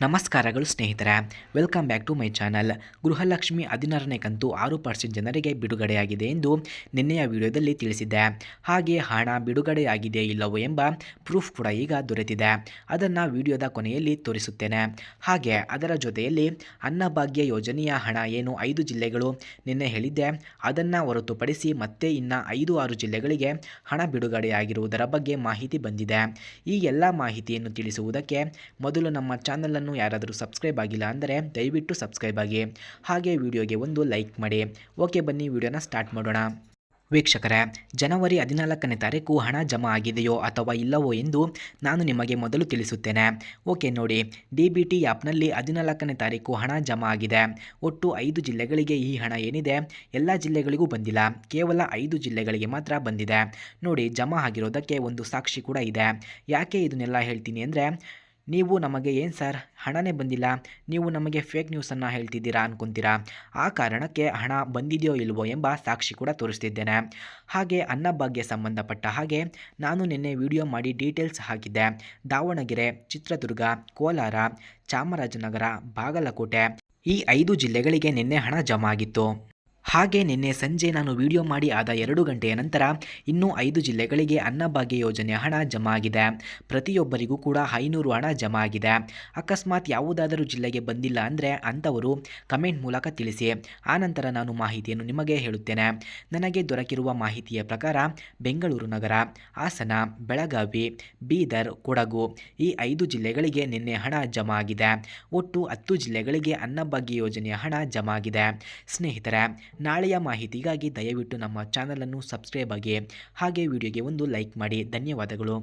ನಮಸ್ಕಾರಗಳು ಸ್ನೇಹಿತರೆ. Welcome back to my channel Gruhalakshmi ಹದಿನಾರನೇ ಕಂತು ಆರು ಪರ್ಸೆಂಟ್ ಜನರಿಗೆ ಬಿಡುಗಡೆಯಾಗಿದೆ ಎಂದು ನಿನ್ನೆಯ ವಿಡಿಯೋದಲ್ಲಿ ತಿಳಿಸಿದ್ದೆ ಹಾಗೆ ಹಣ ಬಿಡುಗಡೆಯಾಗಿದೆ ಇಲ್ಲವೋ ಎಂಬ ಪ್ರೂಫ್ ಕೂಡ ಈಗ ದೊರೆತಿದೆ. ಅದನ್ನು ವಿಡಿಯೋದ ಕೊನೆಯಲ್ಲಿ ತೋರಿಸುತ್ತೇನೆ. ಹಾಗೆ ಅದರ ಜೊತೆಯಲ್ಲಿ ಅನ್ನಭಾಗ್ಯ ಯೋಜನೆಯ ಹಣ ಏನು ಐದು ಜಿಲ್ಲೆಗಳು ನಿನ್ನೆ ಹೇಳಿದ್ದೆ. ಅದನ್ನು ಹೊರತುಪಡಿಸಿ ಮತ್ತೆ ಇನ್ನು ಐದು ಆರು ಜಿಲ್ಲೆಗಳಿಗೆ ಹಣ ಬಿಡುಗಡೆಯಾಗಿರುವುದರ ಬಗ್ಗೆ ಮಾಹಿತಿ ಬಂದಿದೆ. ಈ ಎಲ್ಲ ಮಾಹಿತಿಯನ್ನು ತಿಳಿಸುವುದಕ್ಕೆ ಮೊದಲು ನಮ್ಮ ಚಾನಲನ್ನು ಯಾರಾದರೂ ಸಬ್ಸ್ಕ್ರೈಬ್ ಆಗಿಲ್ಲ ಅಂದರೆ ದಯವಿಟ್ಟು ಸಬ್ಸ್ಕ್ರೈಬ್ ಆಗಿ. ಹಾಗೆ ವಿಡಿಯೋಗೆ ಒಂದು ಲೈಕ್ ಮಾಡಿ. ಓಕೆ, ಬನ್ನಿ ವಿಡಿಯೋನ ಸ್ಟಾರ್ಟ್ ಮಾಡೋಣ. ವೀಕ್ಷಕರೇ, ಜನವರಿ ಹದಿನಾಲ್ಕನೇ ತಾರೀಕು ಹಣ ಜಮಾ ಆಗಿದೆಯೋ ಅಥವಾ ಇಲ್ಲವೋ ಎಂದು ನಾನು ನಿಮಗೆ ಮೊದಲು ತಿಳಿಸುತ್ತೇನೆ. ಓಕೆ, ನೋಡಿ. ಡಿ ಬಿ ಟಿ ಆ್ಯಪ್ನಲ್ಲಿ ಹದಿನಾಲ್ಕನೇ ತಾರೀಕು ಹಣ ಜಮಾ ಆಗಿದೆ. ಒಟ್ಟು ಐದು ಜಿಲ್ಲೆಗಳಿಗೆ ಈ ಹಣ ಏನಿದೆ? ಎಲ್ಲ ಜಿಲ್ಲೆಗಳಿಗೂ ಬಂದಿಲ್ಲ. ಕೇವಲ ಐದು ಜಿಲ್ಲೆಗಳಿಗೆ ಮಾತ್ರ ಬಂದಿದೆ. ನೋಡಿ, ಜಮಾ ಆಗಿರೋದಕ್ಕೆ ಒಂದು ಸಾಕ್ಷಿ ಕೂಡ ಇದೆ. ಯಾಕೆ ಇದನ್ನೆಲ್ಲ ಹೇಳ್ತೀನಿ ಅಂದರೆ ನೀವು ನಮಗೆ ಏನು ಸರ್? ಹಣನೇ ಬಂದಿಲ್ಲ. ನೀವು ನಮಗೆ ಫೇಕ್ ನ್ಯೂಸನ್ನು ಹೇಳ್ತಿದ್ದೀರಾ ಅನ್ಕೊಂತೀರಾ? ಆ ಕಾರಣಕ್ಕೆ ಹಣ ಬಂದಿದೆಯೋ ಇಲ್ವೋ ಎಂಬ ಸಾಕ್ಷಿ ಕೂಡ ತೋರಿಸ್ತಿದ್ದೇನೆ. ಹಾಗೆ ಅನ್ನಭಾಗ್ಯ ಸಂಬಂಧಪಟ್ಟ ಹಾಗೆ ನಾನು ನಿನ್ನೆ ವಿಡಿಯೋ ಮಾಡಿ ಡೀಟೇಲ್ಸ್ ಹಾಕಿದ್ದೆ. ದಾವಣಗೆರೆ, ಚಿತ್ರದುರ್ಗ, ಕೋಲಾರ, ಚಾಮರಾಜನಗರ, ಬಾಗಲಕೋಟೆ ಈ ಐದು ಜಿಲ್ಲೆಗಳಿಗೆ ನಿನ್ನೆ ಹಣ ಜಮಾ ಆಗಿತ್ತು. ಹಾಗೆ ನಿನ್ನೆ ಸಂಜೆ ನಾನು ವಿಡಿಯೋ ಮಾಡಿ ಆದ ಎರಡು ಗಂಟೆಯ ನಂತರ ಇನ್ನೂ ಐದು ಜಿಲ್ಲೆಗಳಿಗೆ ಅನ್ನಭಾಗ್ಯ ಯೋಜನೆಯ ಹಣ ಜಮಾ ಆಗಿದೆ. ಪ್ರತಿಯೊಬ್ಬರಿಗೂ ಕೂಡ ಐನೂರು ಹಣ ಜಮಾ ಆಗಿದೆ. ಅಕಸ್ಮಾತ್ ಯಾವುದಾದರೂ ಜಿಲ್ಲೆಗೆ ಬಂದಿಲ್ಲ ಅಂದರೆ ಅಂಥವರು ಕಮೆಂಟ್ ಮೂಲಕ ತಿಳಿಸಿ. ಆನಂತರ ನಾನು ಮಾಹಿತಿಯನ್ನು ನಿಮಗೆ ಹೇಳುತ್ತೇನೆ. ನನಗೆ ದೊರಕಿರುವ ಮಾಹಿತಿಯ ಪ್ರಕಾರ ಬೆಂಗಳೂರು ನಗರ, ಹಾಸನ, ಬೆಳಗಾವಿ, ಬೀದರ್, ಕೊಡಗು ಈ ಐದು ಜಿಲ್ಲೆಗಳಿಗೆ ನಿನ್ನೆ ಹಣ ಜಮಾ ಆಗಿದೆ. ಒಟ್ಟು ಹತ್ತು ಜಿಲ್ಲೆಗಳಿಗೆ ಅನ್ನಭಾಗ್ಯ ಯೋಜನೆಯ ಹಣ ಜಮಾ ಆಗಿದೆ. ಸ್ನೇಹಿತರೆ ನಾಳೆಯ ಮಾಹಿತಿಗಾಗಿ ದಯವಿಟ್ಟು ನಮ್ಮ ಚಾನಲನ್ನು ಸಬ್ಸ್ಕ್ರೈಬ್ ಆಗಿ ಹಾಗೆ ವಿಡಿಯೋಗೆ ಒಂದು ಲೈಕ್ ಮಾಡಿ. ಧನ್ಯವಾದಗಳು.